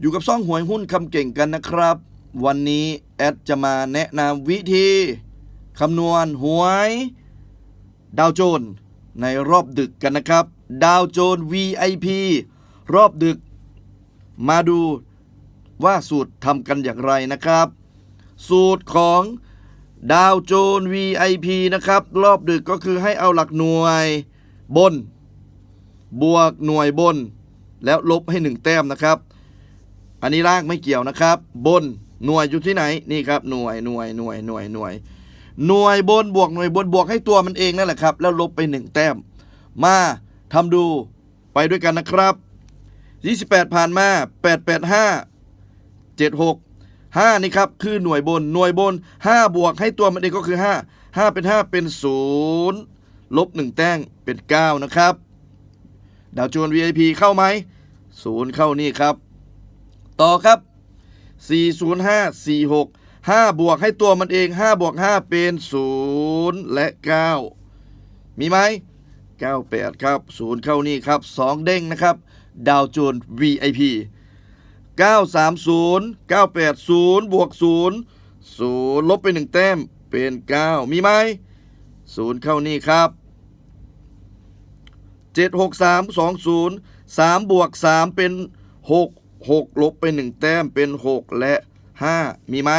อยู่กับซ่องหวยหุ้นคำเก่งกันนะครับ วันนี้แอดจะมาแนะนำวิธีคำนวณหวยดาวโจนส์ในรอบดึกกันนะครับ ดาวโจนส์ VIP รอบดึก มาดูว่าสูตรทำกันอย่างไรนะครับ สูตรของดาวโจนส์ VIP นะครับ รอบดึกก็คือให้เอาหลักหน่วยบน บวกหน่วยบน แล้วลบให้หนึ่งแต้มนะครับ อันนี้ล่างไม่เกี่ยวนะครับ บนหน่วยอยู่ที่ไหนนี่ครับหน่วยหน่วยหน่วยหน่วยหน่วย หน่วยบนบวกหน่วยบนบวกให้ตัวมันเองนั่นแหละครับ แล้วลบไปหนึ่งแต้ม มาทำดูไปด้วยกันนะครับ 28 ผ่านมา 885 76 5นี่ครับคือหน่วยบนหน่วยบน 5 บวกให้ตัวมันเองก็คือ 5 5 เป็น 5 เป็น 0 ลบ 1 แต้งเป็น 9 นะครับ ดาวโจน VIP เข้าไหม 0 เข้านี่ครับ ต่อครับ 405 46 5 บวกให้ตัวมันเอง 5 บวก 5 เป็น 0 และ 9 มีไหม 98 ครับ 0 เข้านี่ครับ 2 เด้งนะครับ ดาวโจน VIP 930 980 บวก 0 0 ลบไป 1 แต้มเป็น 9 มีไหม 0 เข้านี่ครับ 763 20 3 บวก 3 เป็น 6 6 ลบไป 1 แต้มเป็น 6 และ 5 มีไหม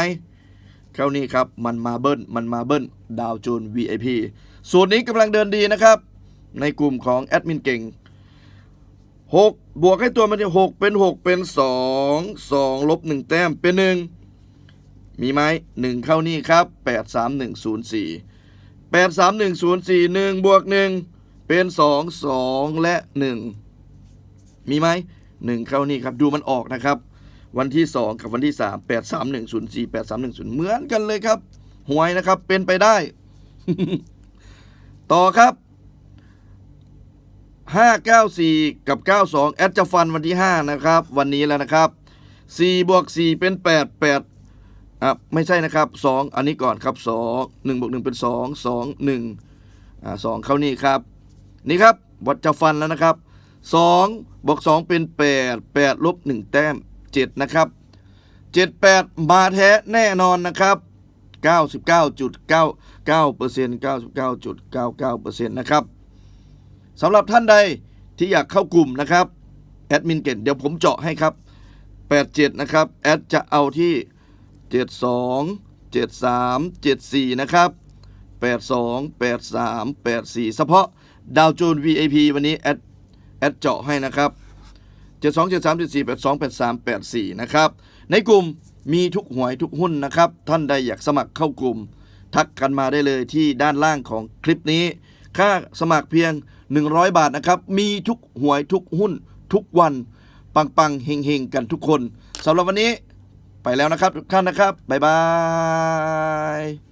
เข้านี่ครับ มันมาเบิ้ลมันมาเบิ้ลดาวโจนส์ VIP สูตรนี้กำลังเดินดีนะครับ ในกลุ่มของแอดมินเก่ง 6 บวกให้ตัวมันที่6เป็น 6 เป็น 2 2 ลบ 1 แต้มเป็น 1 มีไหม1 เข้านี่ครับ 8 3 1 0 4 8 3 1 0 4 1บวก 1 เป็น 2 2 และ 1 มีไหม 1 เข้านี่ครับ ดูมันออกนะครับ วันที่ 2 กับวันที่ 3 8 3 1 0 4 8 3 1 0 เหมือนกันเลยครับหวยนะครับเป็นไปได้ ต่อครับ 594 กับ 92 แอดจะฟันวันที่ 5 นะครับ วันนี้แล้วนะครับ 4 บวก 4 เป็น 8 8อะไม่ใช่นะครับ 2 อันนี้ก่อนครับ 2 1บวก1เป็น 2 2 1อ่า2เข้านี่ครับ นี่ครับวัดจะฟันแล้วนะครับ 2บวก2เป็น 8 8ลบ1แต้ม 7 นะครับ 78 มาแท้แน่นอนนะครับ 99.99% 99.99%นะครับสำหรับท่านใดที่อยากเข้ากลุ่มนะครับ แอดมินเก่งเดี๋ยวผมเจาะให้ครับ 87 นะครับ แอดจะเอาที่ 72 73 74 นะครับ 82 83 84 เฉพาะดาวโจน VIP วันนี้แอด แอดเจาะให้นะครับ72 73 74 82 83 84นะครับในกลุ่มมีทุกหวยทุกหุ้นนะครับ ท่านใดอยากสมัครเข้ากลุ่ม ทักกันมาได้เลยที่ด้านล่างของคลิปนี้ ค่าสมัครเพียง 100 บาทนะครับ มีทุกหวยทุกหุ้น ทุกวัน ปังปังๆเฮงเฮงๆ กันทุกคนสำหรับวันนี้ไปแล้วนะครับทุกท่านนะครับ บ๊ายบาย